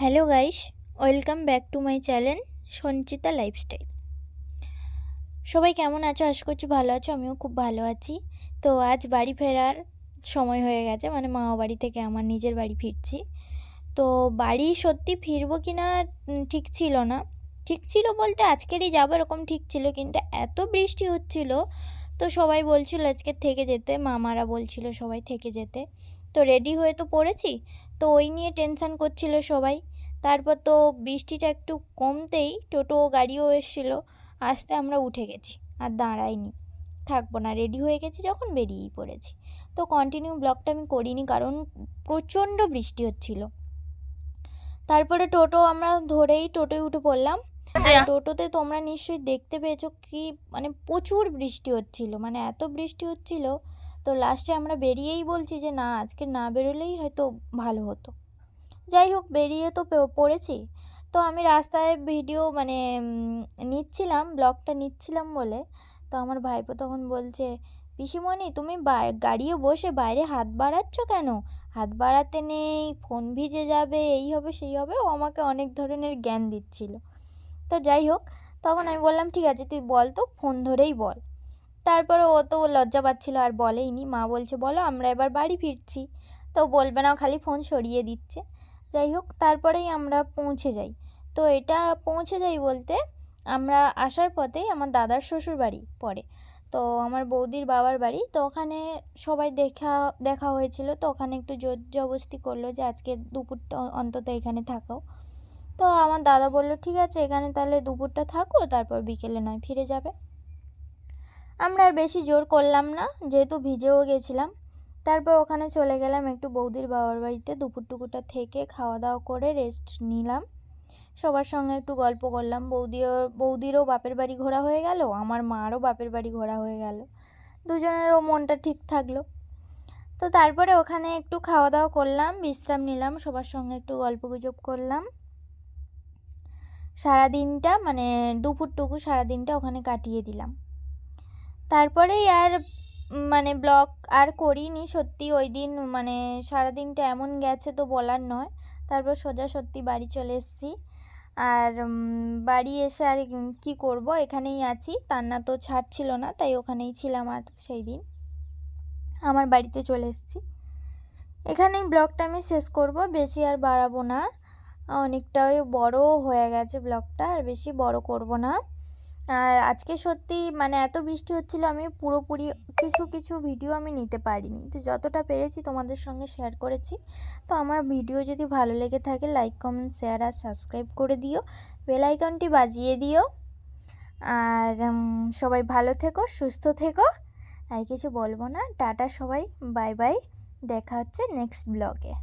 Hello guys welcome back to my channel Sanchita lifestyle সবাই কেমন আছো? আশা করছি ভালো আছো, আমিও খুব ভালো আছি। তো আজ বাড়ি ফেরার সময় হয়ে গেছে মানে মামা বাড়ি থেকে আমার নিজের বাড়ি ফিরছি। তো বাড়ি সত্যি ফিরবো কি না ঠিক ছিল না। ঠিক ছিল বলতে আজকেরই যাব এরকম ঠিক ছিল, কিন্তু এত বৃষ্টি হচ্ছিল, তো সবাই বলছিল আজকে থেকে যেতে। মামারা বলছিল সবাই থেকে যেতে। তো রেডি হয়ে তো পড়েছি তো ওই নিয়ে টেনশান করছিল সবাই। তারপর তো বৃষ্টিটা একটু কমতেই টোটো গাড়িও এসেছিল। আসতে আমরা উঠে গেছি আর দাঁড়াইনি। থাকব না রেডি হয়ে গেছি যখন বেরিয়েই পড়েছি। তো কন্টিনিউ ব্লগটা আমি করিনি কারণ প্রচণ্ড বৃষ্টি হচ্ছিল। তারপরে টোটো আমরা ধরেই টোটোয় উঠে পড়লাম। টোটোতে তোমরা নিশ্চয়ই দেখতে পেয়েছ কি মানে প্রচুর বৃষ্টি হচ্ছিল মানে এত বৃষ্টি হচ্ছিল তো লাস্টে আমরা বেরিয়েই বলছি যে, না, আজকে না বেরোলেই হয়তো ভালো হতো। যাই হোক, বেরিয়ে তো পড়েছি। তো আমি রাস্তায় ভিডিও মানে নিচ্ছিলাম ব্লগটা নিচ্ছিলাম বলে। তো আমার ভাইপো তখন বলছে, পিসিমণি, তুমি গাড়িয়ে বসে বাইরে হাত বাড়াচ্ছ কেন? হাত বাড়াতে নেই ফোন ভিজে যাবে, এই হবে, সেই হবে। ও আমাকে অনেক ধরনের জ্ঞান দিচ্ছিল। তো যাই হোক, তখন আমি বললাম, ঠিক আছে, তুই বল তো ফোন ধরেই বল। তারপরে ও তো লজ্জা পাচ্ছিল আর বলেইনি। মা বলছে, বলো, আমরা এবার বাড়ি ফিরছি। তো বলবে না খালি ফোন সরিয়ে দিচ্ছে। যাই হোক, তারপরেই আমরা পৌঁছে যাই। তো এটা পৌঁছে যাই বলতে আমরা আসার পথেই আমার দাদার শ্বশুর বাড়ি পড়ে। তো আমার বৌদির বাবার বাড়ি। তো ওখানে সবাই দেখা দেখা হয়েছিল। তো ওখানে একটু জোর জবস্তি করল যে, আজকে দুপুরটা অন্তত এখানে থাকো। তো আমার দাদা বলল, ঠিক আছে, এখানে তাহলে দুপুরটা থাকো, তারপর বিকেলে নয়, ফিরে যাবে। আমরা আর বেশি জোর করলাম না, যেহেতু ভিজেও গেছিলাম। তারপর ওখানে চলে গেলাম একটু বৌদির বাবার বাড়িতে দুপুরটুকুটা থেকে খাওয়া দাওয়া করে রেস্ট নিলাম। সবার সঙ্গে একটু গল্প করলাম। বৌদিও, বৌদিরও বাপের বাড়ি ঘোরা হয়ে গেল, আমার মারও বাপের বাড়ি ঘোরা হয়ে গেল। দুজনেরও মনটা ঠিক থাকল। তো তারপরে ওখানে একটু খাওয়া দাওয়া করলাম, বিশ্রাম নিলাম, সবার সঙ্গে একটু গল্প গুজব করলাম। সারাদিনটা মানে দুপুরটুকু সারাদিনটা ওখানে কাটিয়ে দিলাম। তারপরেই আর মানে ব্লগ আর করিনি সত্যি। ওই দিন মানে সারাদিনটা এমন গেছে তো বলার নয়। তারপর সোজা সত্যি বাড়ি চলে এসেছি। আর বাড়ি এসে আর কী করব? এখানেই আছি। তান্না তো ছাড়ছিল না, তাই ওখানেই ছিলাম আর সেই দিন। আমার বাড়িতে চলে এসেছি। এখানেই ব্লগটা আমি শেষ করব। বেশি আর বাড়াবো না। অনেকটাই বড় হয়ে গেছে ব্লগটা, আর বেশি বড় করব না। আর আজকে সত্যি মানে এত বৃষ্টি হচ্ছিল, আমি পুরোপুরি কিছু কিছু ভিডিও আমি নিতে পারিনি। তো যতটা পেরেছি তোমাদের সঙ্গে শেয়ার করেছি। তো আমার ভিডিও যদি ভালো লেগে থাকে লাইক কমেন্ট শেয়ার আর সাবস্ক্রাইব করে দিও। বেল আইকনটি বাজিয়ে দিও। আর সবাই ভালো থেকো, সুস্থ থেকো। আর কিছু বলব না। টাটা সবাই বাই বাই দেখা হচ্ছে নেক্সট ব্লগে